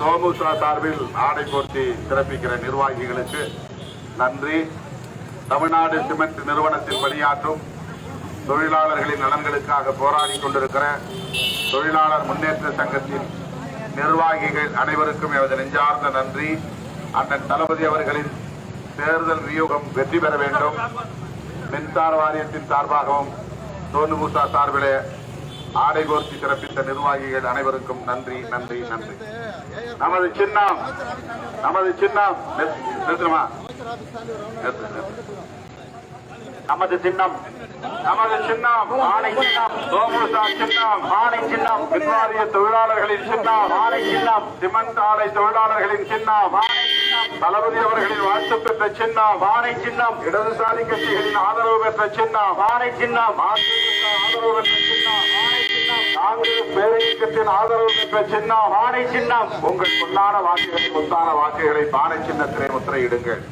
தோமுசா சார்பில் ஆடை போர்த்தி சிறப்பிக்கிற நிர்வாகிகளுக்கு நன்றி. தமிழ்நாடு சிமெண்ட் நிறுவனத்தில் பணியாற்றும் தொழிலாளர்களின் நலன்களுக்காக போராடி கொண்டிருக்கிற தொழிலாளர் முன்னேற்ற சங்கத்தின் நிர்வாகிகள் அனைவருக்கும் எனது நெஞ்சார்ந்த நன்றி. அண்ணன் தளபதி அவர்களின் தேர்தல் வியூகம் வெற்றி பெற வேண்டும். மின்சார வாரியத்தின் சார்பாகவும் சோனுமுசா சார்பிலே ஆடை கோர்த்தி சிறப்பித்த நிர்வாகிகள் அனைவருக்கும் நன்றி நன்றி நன்றி. நமது சின்னம் நமது சின்னம் நமது சின்னம் நமது சின்னம் ஆணை சின்னம் சோமுசா சின்னம் ஆணை சின்னம் மின்வாரிய தொழிலாளர்களின் சின்னம் ஆணை சின்னம் சிமெண்ட் ஆலை தொழிலாளர்களின் சின்னம் ஆணை சின்னம் தளபதி அவர்களின் வாழ்த்து பெற்ற சின்னம் வானை சின்னம் இடதுசாரி கட்சிகளின் ஆதரவு பெற்ற சின்னம் வானை சின்னம் ஆதரவு பெற்ற சின்னம் பேரியக்கத்தின் ஆதரவு பெற்ற சின்னம் ஆணை சின்னம். உங்கள் பொன்னான வாக்குகளை முத்தான வாக்குகளை பானை சின்னத்திலே முத்திரையிடுங்கள்.